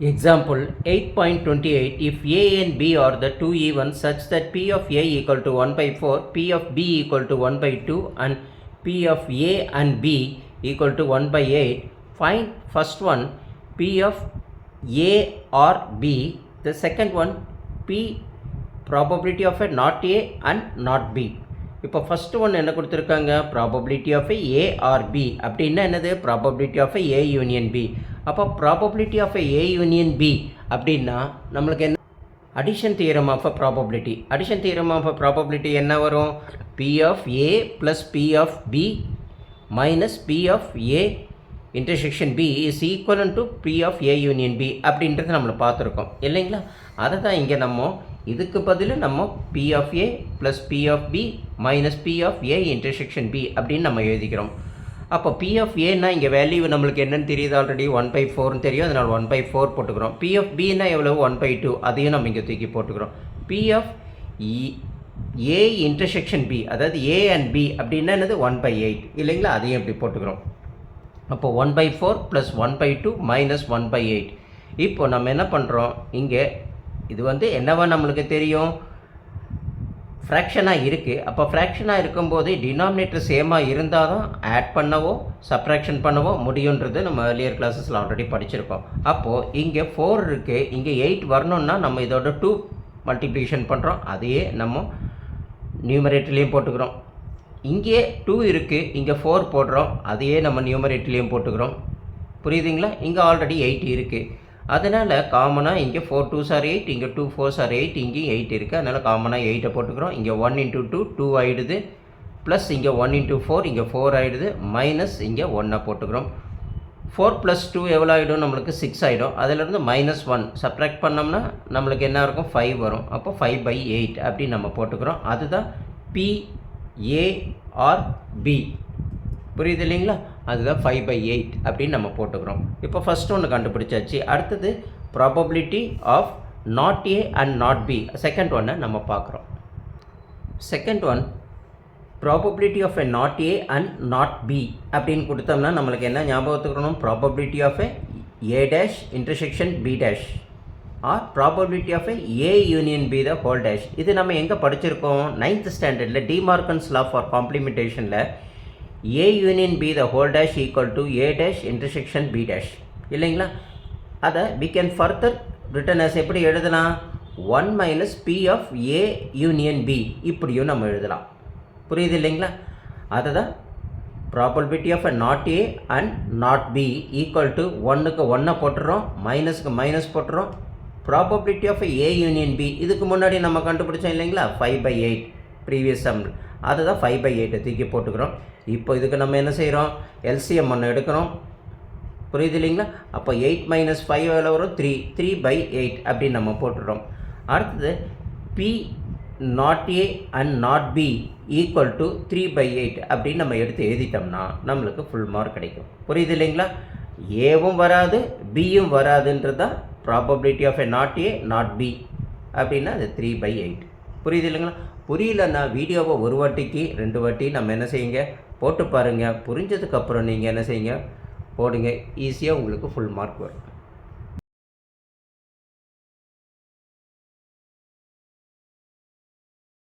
Example 8.28 If A and B are the two evens such that P of A equal to 1 by 4, P of B equal to 1 by 2 and P of A and B equal to 1 by 8, find first one P of A or B, the second one P probability of a not A and not B. இப்போ first ஒன்று என்ன கொடுத்துருக்காங்க probability of A or B அப்படின்னா என்னது probability of A union B அப்போ probability of A union B அப்படின்னா நம்மளுக்கு என்ன? Addition theorem of uh probability addition theorem of uh probability என்ன வரும்? P of A plus P of B minus P of A intersection B is equal to P of A union B அப்படின்றத நம்மளை பார்த்துருக்கோம். இல்லைங்களா? அதை தான் இங்கே நம்ம இதுக்கு பதில் நம்ம P of A plus P of B minus P of A intersection B அப்படின்னு நம்ம எழுதிக்கிறோம். அப்போ பி ஆஃப் ஏன்னா இங்கே வேல்யூ நம்மளுக்கு என்னென்னு தெரியுது ஆல்ரெடி ஒன் பை ஃபோர்னு தெரியும். அதனால் ஒன் பை ஃபோர் போட்டுக்கிறோம். பி ஆஃப் பின்னா எவ்வளவு? ஒன் பை டூ அதையும் நம்ம இங்கே தூக்கி போட்டுக்கிறோம். P of A intersection B அதாவது ஏ அண்ட் பி அப்படின்னா என்னது? ஒன் பை எயிட் இல்லைங்களா? அதையும் இப்படி போட்டுக்கிறோம். அப்போ one by four plus one by two minus one by eight இப்போ நம்ம என்ன பண்ணுறோம் இங்கே இது வந்து என்னவா நம்மளுக்கு தெரியும்? ஃப்ராக்ஷனாக இருக்குது அப்போ ஃப்ராக்ஷனாக இருக்கும்போது டினாமினேட்டர் சேமாக இருந்தால் தான் ஆட் பண்ணவோ சப்ராக்ஷன் பண்ணவோ முடியுன்றது நம்ம ஏர்லியர் கிளாஸஸில் ஆல்ரெடி படிச்சிருக்கோம். அப்போது இங்கே ஃபோர் இருக்குது இங்கே எயிட் வரணுன்னா நம்ம இதோட டூ மல்டிப்ளிகேஷன் பண்ணுறோம் அதையே நம்ம நியூமரேட்டர்லேயும் போட்டுக்கிறோம். இங்கே டூ இருக்குது இங்கே ஃபோர் போடுறோம். அதையே நம்ம நியூமரேட்டர்லேயும் போட்டுக்கிறோம். புரியுதுங்களா? இங்கே ஆல்ரெடி எயிட் இருக்குது அதனால் காமனாக இங்கே ஃபோர் டூ சார் எயிட் இங்கே டூ ஃபோர் சார் எயிட் இங்கேயும் எயிட் இருக்குது அதனால் காமனாக எயிட்டை போட்டுக்கிறோம். இங்கே ஒன் இன்ட்டு டூ டூ ஆகிடுது ப்ளஸ் இங்கே ஒன் இன்ட்டு ஃபோர் இங்கே ஃபோர் ஆகிடுது மைனஸ் இங்கே ஒன்னை போட்டுக்கிறோம். ஃபோர் ப்ளஸ் டூ எவ்வளோ ஆகிடும் நம்மளுக்கு சிக்ஸ் ஆகிடும் அதிலிருந்து மைனஸ் ஒன் சப்ராக்ட் பண்ணோம்னா நம்மளுக்கு என்ன இருக்கும்? ஃபைவ் வரும். அப்போ ஃபைவ் பை எயிட் அப்படின்னு நம்ம போட்டுக்கிறோம். அதுதான் பிஏஆர்பி புரியுது இல்லைங்களா? அதுதான் ஃபைவ் பை எயிட் அப்படின்னு நம்ம போட்டுக்கிறோம். இப்போ ஃபஸ்ட் ஒன்று கண்டுபிடிச்சாச்சு. அடுத்தது probability of not A and not B second ஒன்னை நம்ம பார்க்குறோம். Second one probability of uh not A and not B அப்படின்னு கொடுத்தோம்னா நம்மளுக்கு என்ன ஞாபகத்துக்கணும் probability of uh A dash intersection B dash or probability of uh A union B the whole dash இது நம்ம எங்கே படிச்சிருக்கோம்? நைன்த் ஸ்டாண்டர்டில் De Morgan's law for காம்ப்ளிமெண்டேஷனில் A union B the whole dash equal to A dash intersection B dash இல்லைங்களா? அதை we can further written as எப்படி எழுதலாம் one minus P of A union B இப்படியும் நம்ம எழுதலாம். புரியுது இல்லைங்களா? அதை தான் probability of uh not A and not B equal to ஒன்றுக்கு ஒன்றை போட்டுறோம் மைனஸுக்கு மைனஸ் போட்டுறோம். Probability of A union B இதுக்கு முன்னாடி நம்ம கண்டுபிடிச்சோம் இல்லைங்களா? Five by eight previous sum அதுதான் ஃபைவ் பை எயிட்டை தூக்கி போட்டுக்கிறோம். இப்போ இதுக்கு நம்ம என்ன செய்கிறோம் எல்சிஎம் ஒன்று எடுக்கிறோம். புரியுது இல்லைங்களா? அப்போ எயிட் மைனஸ் ஃபைவ் எவ்வளோ வரும் த்ரீ த்ரீ பை எயிட் அப்படின்னு நம்ம போட்டுடுறோம். அடுத்தது P not A and not B equal to three by eight அப்படின்னு நம்ம எடுத்து எழுதிட்டோம்னா நம்மளுக்கு ஃபுல் மார்க் கிடைக்கும். புரியுது இல்லைங்களா? ஏவும் வராது பியும் வராதுன்றது தான் probability of uh not A not B அப்படின்னா அது த்ரீ பை எயிட் புரியுது இல்லைங்களா? புரியலன்னா வீடியோவை ஒரு வாட்டிக்கு ரெண்டு வாட்டி நம்ம என்ன செய்யுங்க? போட்டு பாருங்கள் புரிஞ்சதுக்கப்புறம் நீங்கள் என்ன செய்யுங்க? போடுங்க. ஈஸியாக உங்களுக்கு ஃபுல் மார்க் வரும்.